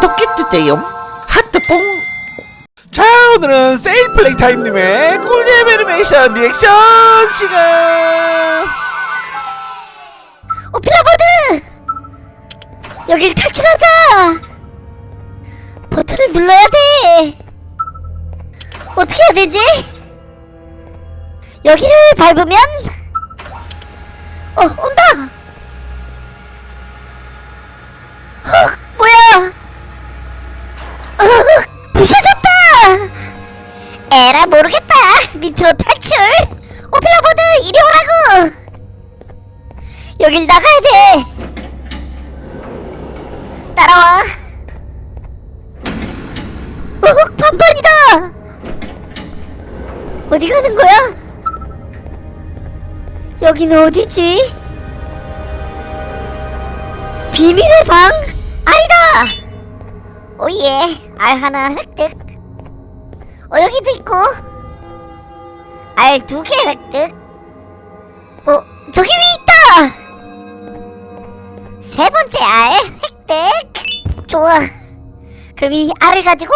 구독해주세요 하트뽕 자 오늘은 세일 플레이 타임님의 꿀잼 애니메이션 리액션 시간 오피라보드! 여길 탈출하자! 버튼을 눌러야 돼! 어떻게 해야 되지? 여기를 밟으면 어 온다! 에라 모르겠다! 밑으로 탈출! 오피라보드 이리 오라고! 여길 나가야 돼. 따라와. 어, 반반이다. 어디 가는 거야? 여기는 어디지? 비밀의 방? 아니다. 오예, 알 하나 획득. 어 여기도 있고. 알 두 개 획득. 어 저기 위 있다. 세 번째 알 획득 좋아 그럼 이 알을 가지고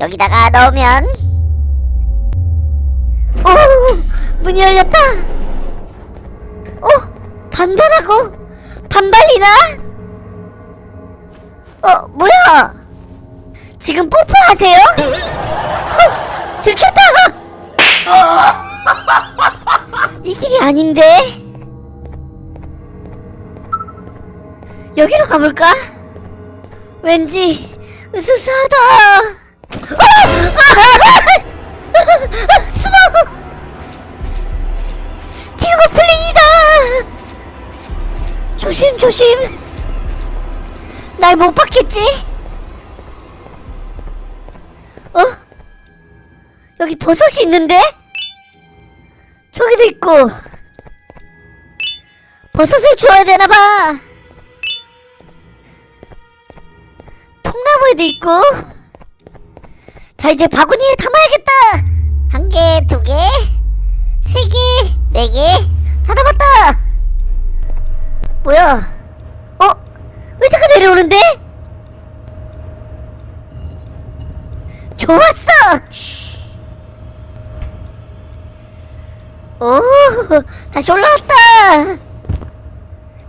여기다가 넣으면 오 문이 열렸다 오 반반하고 반발리나 어 뭐야 지금 뽀뽀하세요? 헉 들켰다 이 길이 아닌데 여기로 가볼까? 왠지 으스스하다. 아! 아! 숨어! 스티어가 플린이다. 조심 조심. 날 못 봤겠지? 여기 버섯이 있는데? 저기도 있고. 버섯을 주워야 되나봐. 통나무에도 있고 자 이제 바구니에 담아야겠다 한 개, 두 개, 세 개, 네 개 다 담았다 뭐야 어? 의자가 내려오는데? 좋았어 오 다시 올라왔다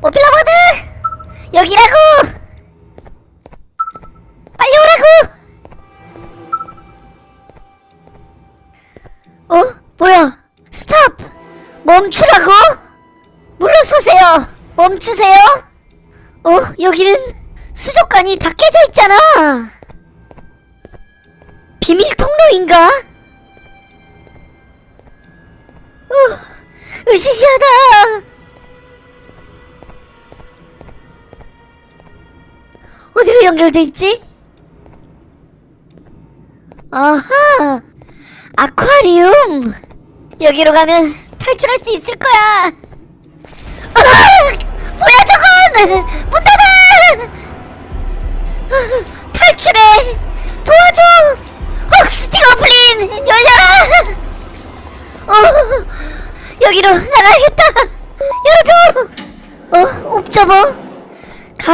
오필라보드 여기라고 빨리 오라고! 어? 뭐야? 스탑! 멈추라고? 물러서세요! 멈추세요! 어? 여기는 수족관이 다 깨져 있잖아! 비밀 통로인가? 시시하다! 어디로 연결돼 있지? 아하! 아쿠아리움! 여기로 가면 탈출할 수 있을 거야! 으악! 뭐야 저건!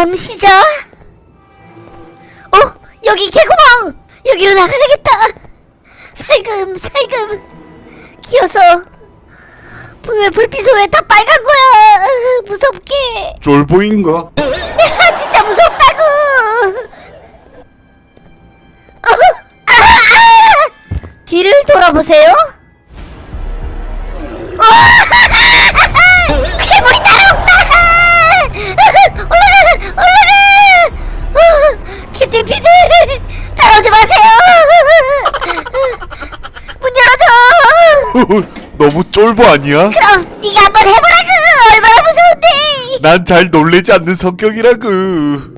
감시자! 어 여기 개구멍! 여기로 나가야겠다. 살금 살금. 기어서. 왜 불빛은 왜 다 빨간 거야. 무섭게. 쫄보인가? 아, 진짜 무섭다고. 어, 아, 아! 뒤를 돌아보세요. 어, 괴물이 따라온다 올라가 올라가 어, 큐티피들 따라오지 마세요. 문 열어줘. 너무 쫄보 아니야? 그럼 네가 한번 해보라고. 얼마나 무서운데. 난 잘 놀래지 않는 성격이라고.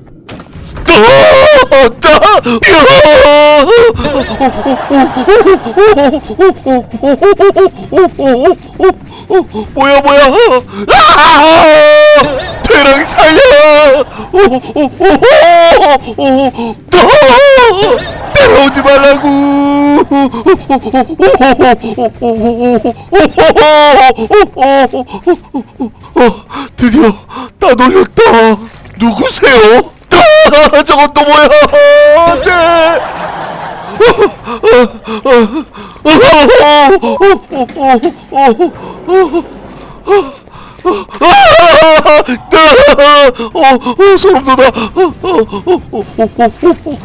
뭐야 뭐야? 아! 퇴랑 살려! 따! 따라오지 말라고! 어, 드디어 다 놀렸다. 누구세요? 따! 저건 또 뭐야? 네. 어, 소름 돋아.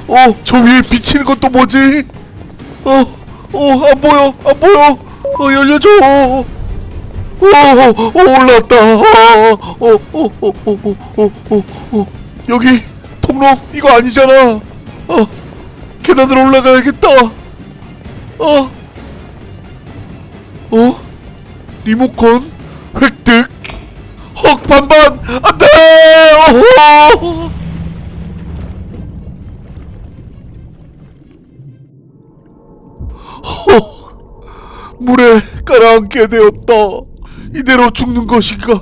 어, 저 위에 비치는 건또 뭐지? 어, 어, 안 보여, 안 보여. 어, 열려줘. 어, 어. 어, 어, 어, 어, 어, 어, 어, 어, 어. 여기 통로 이거 아니잖아. 어, 계단으로 올라가야겠다. 어, 어, 리모컨 획득. 헉 반반 안돼. 어. 헉, 물에 가라앉게 되었다. 이대로 죽는 것인가?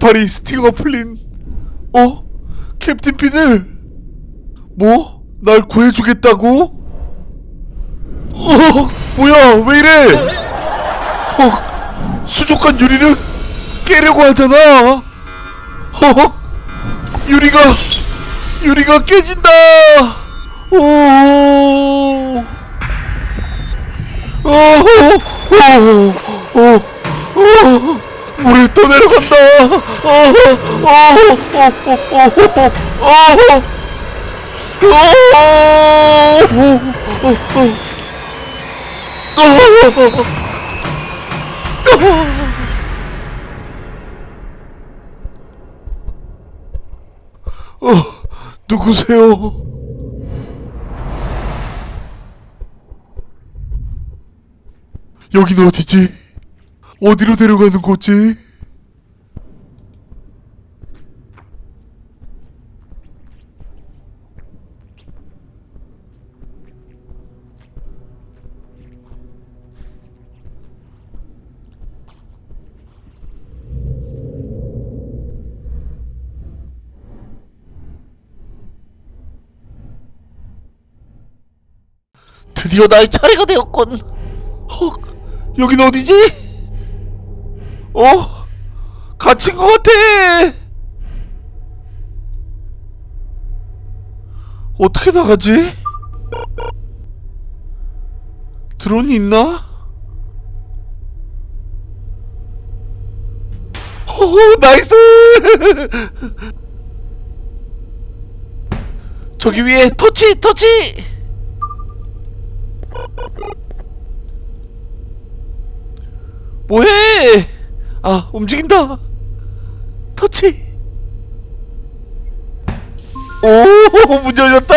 해파리 스팅어 풀린. 어? 캡틴 피들 뭐? 날 구해주겠다고? 어? 뭐야? 왜 이래? 어? 수족관 유리를 깨려고 하잖아. 어? 유리가 유리가 깨진다! 오! 오, 오, 오, 오, 물에 또 내려간다. 누구세요? 여긴 어디지? 어디로 데려가는 거지? 드디어 나의 차례가 되었군. 헉, 여긴 어디지? 어? 갇힌 것 같아. 어떻게 나가지? 드론이 있나? 오, 나이스! 저기 위에 터치 터치. 뭐해? 아 움직인다. 터치. 오 문 열렸다.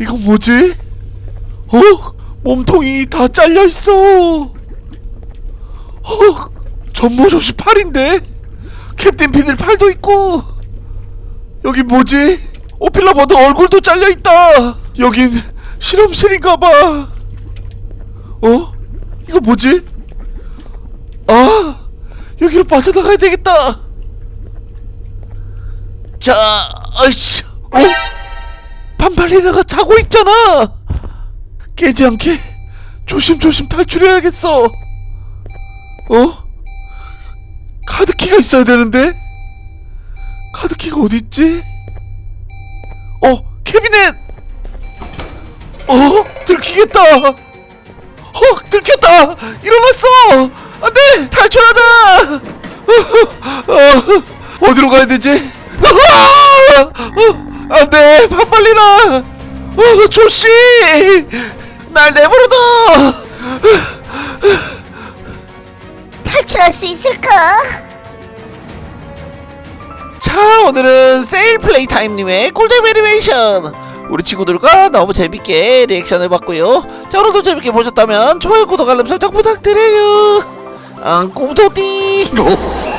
이건 뭐지? 어 몸통이 다 잘려 있어. 어 전모조시 팔인데 캡틴 피들 팔도 있고 여기 뭐지? 오필라 버드 얼굴도 잘려 있다. 여긴 실험실인가봐. 어? 이거 뭐지? 아 여기로 빠져나가야 되겠다. 자, 아이씨. 어? 반발리나가 자고 있잖아. 깨지 않게 조심조심 탈출해야겠어. 어? 카드키가 있어야 되는데? 카드키가 어딨지? 어 캐비넷! 어? 들키겠다! 헉 들켰다! 일어났어 안돼 탈출하자 어, 어디로 가야 되지 어, 안돼 반발리나 어, 조씨 날 내버려둬. 탈출할 수 있을까? 자, 오늘은 세일 플레이 타임님의 꿀잼 애니메이션. 우리 친구들과 너무 재밌게 리액션 해봤고요. 자, 오늘도 재밌게 보셨다면 좋아요, 구독, 알람 설정 부탁드려요. 아, 응, 꼼토띠. 어.